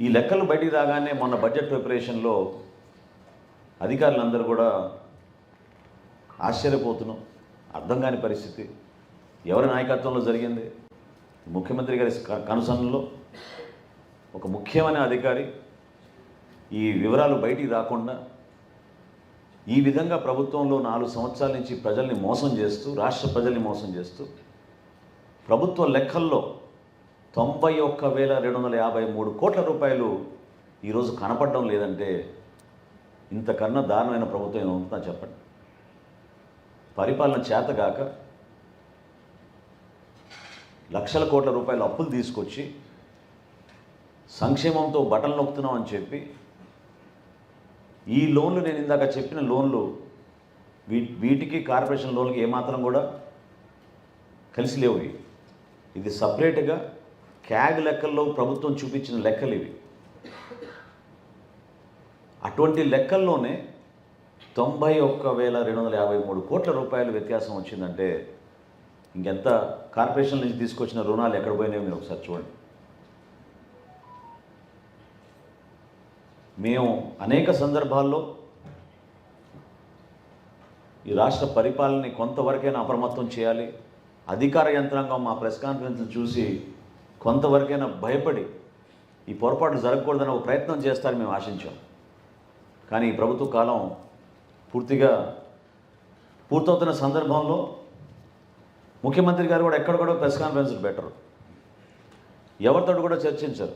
ఈ లెక్కలు బయటికి రాగానే మొన్న బడ్జెట్ ప్రిపరేషన్లో అధికారులందరూ కూడా ఆశ్చర్యపోతున్నాం అర్థం కాని పరిస్థితి. ఎవరి నాయకత్వంలో జరిగింది? ముఖ్యమంత్రి గారి క- కనుసన్నలో ఒక ముఖ్యమైన అధికారి ఈ వివరాలు బయటికి రాకుండా ఈ విధంగా ప్రభుత్వంలో నాలుగు సంవత్సరాల నుంచి ప్రజల్ని మోసం చేస్తూ రాష్ట్ర ప్రజల్ని మోసం చేస్తూ ప్రభుత్వ లెక్కల్లో తొంభై ఒక్క వేల రెండు వందల యాభై మూడు కోట్ల రూపాయలు ఈరోజు కనపడడం లేదంటే ఇంతకన్నా దారుణమైన ప్రభుత్వం ఏమవుతుందో చెప్పండి? పరిపాలన చేతగాక లక్షల కోట్ల రూపాయల అప్పులు తీసుకొచ్చి సంక్షేమంతో బటన్ నొక్కుతున్నాం అని చెప్పి ఈ లోన్లు నేను ఇందాక చెప్పిన లోన్లు వీ వీటికి కార్పొరేషన్ లోన్కి ఏమాత్రం కూడా కలిసి లేవు. ఇది సపరేట్గా క్యాగ్ లెక్కల్లో ప్రభుత్వం చూపించిన లెక్కలు ఇవి. అటువంటి లెక్కల్లోనే తొంభై ఒక్క వేల రెండు వందల యాభై మూడు కోట్ల రూపాయలు వ్యత్యాసం వచ్చిందంటే ఇంకెంత కార్పొరేషన్ నుంచి తీసుకొచ్చిన రుణాలు ఎక్కడ పోయినాయో మీరు ఒకసారి చూడండి. మేము అనేక సందర్భాల్లో ఈ రాష్ట్ర పరిపాలనని కొంతవరకైనా అప్రమత్తం చేయాలి. అధికార యంత్రాంగం మా ప్రెస్ కాన్ఫరెన్స్లు చూసి కొంతవరకైనా భయపడి ఈ పొరపాటు జరగకూడదని ఒక ప్రయత్నం చేస్తారని మేము ఆశించాం. కానీ ఈ ప్రభుత్వ కాలం పూర్తిగా పూర్తవుతున్న సందర్భంలో ముఖ్యమంత్రి గారు కూడా ఎక్కడ కూడా ప్రెస్ కాన్ఫరెన్స్లు పెట్టరు. ఎవరితో కూడా చర్చించరు.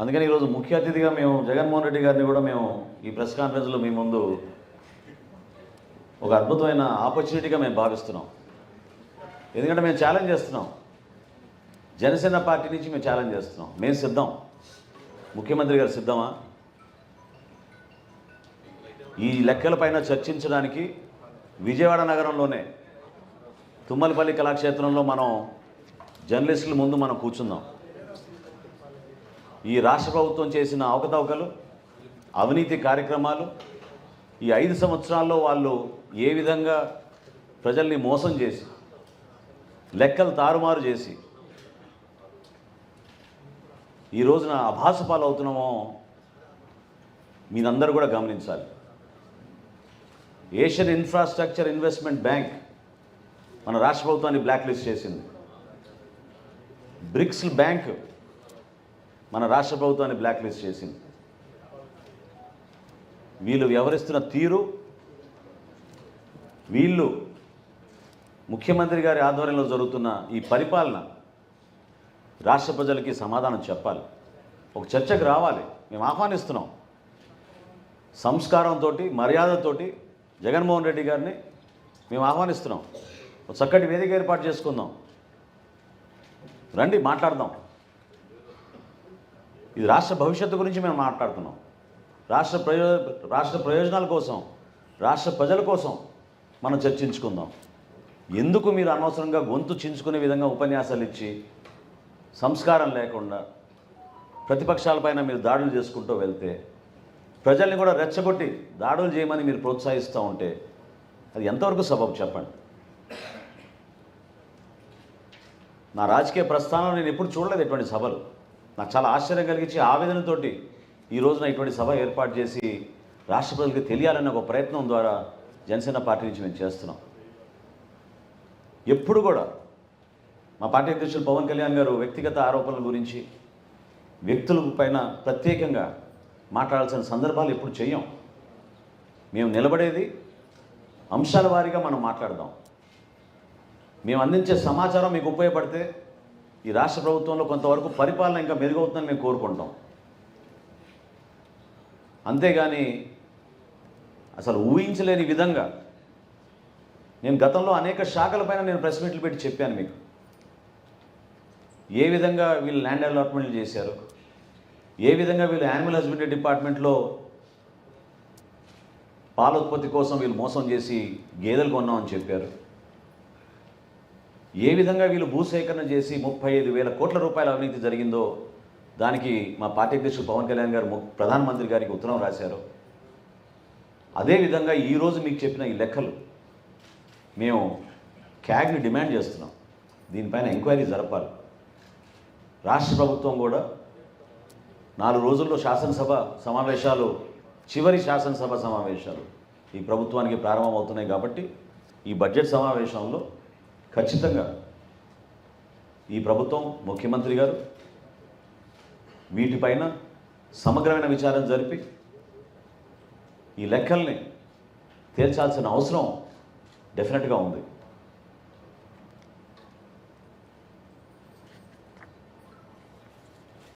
అందుకని ఈరోజు ముఖ్య అతిథిగా మేము జగన్మోహన్ రెడ్డి గారిని కూడా మేము ఈ ప్రెస్ కాన్ఫరెన్స్లో మీ ముందు ఒక అద్భుతమైన ఆపర్చునిటీగా మేము భావిస్తున్నాం. ఎందుకంటే మేము ఛాలెంజ్ చేస్తున్నాం. జనసేన పార్టీ నుంచి మేము ఛాలెంజ్ చేస్తున్నాం. మేము సిద్ధం. ముఖ్యమంత్రి గారు సిద్ధమా? ఈ లెక్కలపైన చర్చించడానికి విజయవాడ నగరంలోనే తుమ్మలపల్లి కళాక్షేత్రంలో మనం జర్నలిస్టుల ముందు మనం కూర్చుందాం. ఈ రాష్ట్ర ప్రభుత్వం చేసిన అవకతవకలు అవినీతి కార్యక్రమాలు ఈ ఐదు సంవత్సరాల్లో వాళ్ళు ఏ విధంగా ప్రజల్ని మోసం చేసి లెక్కలు తారుమారు చేసి ఈ రోజున అభాస పాలవుతున్నామో మీరందరూ కూడా గమనించాలి. ఏషియన్ ఇన్ఫ్రాస్ట్రక్చర్ ఇన్వెస్ట్మెంట్ బ్యాంక్ మన రాష్ట్ర ప్రభుత్వాన్ని బ్లాక్ లిస్ట్ చేసింది. బ్రిక్స్ బ్యాంక్ మన రాష్ట్ర ప్రభుత్వాన్ని బ్లాక్ లిస్ట్ చేసింది. వీళ్ళు వ్యవహరిస్తున్న తీరు వీళ్ళు ముఖ్యమంత్రి గారి ఆధ్వర్యంలో జరుగుతున్న ఈ పరిపాలన రాష్ట్ర ప్రజలకి సమాధానం చెప్పాలి. ఒక చర్చకు రావాలి. మేము ఆహ్వానిస్తున్నాం. సంస్కారంతో మర్యాదతోటి జగన్మోహన్ రెడ్డి గారిని మేము ఆహ్వానిస్తున్నాం. ఒక చక్కటి వేదిక ఏర్పాటు చేసుకుందాం. రండి మాట్లాడదాం. ఇది రాష్ట్ర భవిష్యత్తు గురించి మేము మాట్లాడుతున్నాం. రాష్ట్ర ప్రయో రాష్ట్ర ప్రయోజనాల కోసం రాష్ట్ర ప్రజల కోసం మనం చర్చించుకుందాం. ఎందుకు మీరు అనవసరంగా గొంతు చించుకునే విధంగా ఉపన్యాసాలు ఇచ్చి సంస్కారం లేకుండా ప్రతిపక్షాలపైన మీరు దాడులు చేసుకుంటూ వెళ్తే ప్రజల్ని కూడా రెచ్చగొట్టి దాడులు చేయమని మీరు ప్రోత్సహిస్తూ ఉంటే అది ఎంతవరకు సబబు చెప్పండి? నా రాజకీయ ప్రస్థానం నేను ఎప్పుడు చూడలేదు ఇటువంటి సభలు. నాకు చాలా ఆశ్చర్యం కలిగించి ఆవేదనతోటి ఈ రోజున ఇటువంటి సభ ఏర్పాటు చేసి రాష్ట్ర ప్రజలకు తెలియాలన్న ఒక ప్రయత్నం ద్వారా జనసేన పార్టీ నుంచి మేము చేస్తున్నాం. ఎప్పుడు కూడా మా పార్టీ అధ్యక్షులు పవన్ కళ్యాణ్ గారు వ్యక్తిగత ఆరోపణల గురించి వ్యక్తుల పైన ప్రత్యేకంగా మాట్లాడాల్సిన సందర్భాలు ఎప్పుడు చేయం. మేము నిలబడేది అంశాల వారీగా మనం మాట్లాడదాం. మేము అందించే సమాచారం మీకు ఉపయోగపడితే ఈ రాష్ట్ర ప్రభుత్వంలో కొంతవరకు పరిపాలన ఇంకా మెరుగవుతుందని మేము కోరుకుంటాం. అంతేగాని అసలు ఊహించలేని విధంగా నేను గతంలో అనేక శాఖలపైన నేను ప్రెస్ మీట్లు పెట్టి చెప్పాను మీకు. ఏ విధంగా వీళ్ళు ల్యాండ్ అలాట్మెంట్లు చేశారు? ఏ విధంగా వీళ్ళు యానిమల్ హస్బెండరీ డిపార్ట్మెంట్లో పాల ఉత్పత్తి కోసం వీళ్ళు మోసం చేసి గేదెలు కొన్నామని చెప్పారు? ఏ విధంగా వీళ్ళు భూసేకరణ చేసి ముప్పై ఐదు వేల కోట్ల రూపాయల అవినీతి జరిగిందో దానికి మా పార్టీ అధ్యక్షుడు పవన్ కళ్యాణ్ గారు ము- ప్రధానమంత్రి గారికి ఉత్తరం రాశారు. అదేవిధంగా ఈరోజు మీకు చెప్పిన ఈ లెక్కలు మేము క్యాగ్ని డిమాండ్ చేస్తున్నాం. దీనిపైన ఎంక్వైరీ జరపాలి. రాష్ట్ర ప్రభుత్వం కూడా నాలుగు రోజుల్లో శాసనసభ సమావేశాలు చివరి శాసనసభ సమావేశాలు ఈ ప్రభుత్వానికి ప్రారంభమవుతున్నాయి కాబట్టి ఈ బడ్జెట్ సమావేశంలో ఖచ్చితంగా ఈ ప్రభుత్వం ముఖ్యమంత్రి గారు వీటిపైన సమగ్రమైన విచారం జరిపి ఈ లెక్కల్ని తేల్చాల్సిన అవసరం డెఫినెట్గా ఉంది.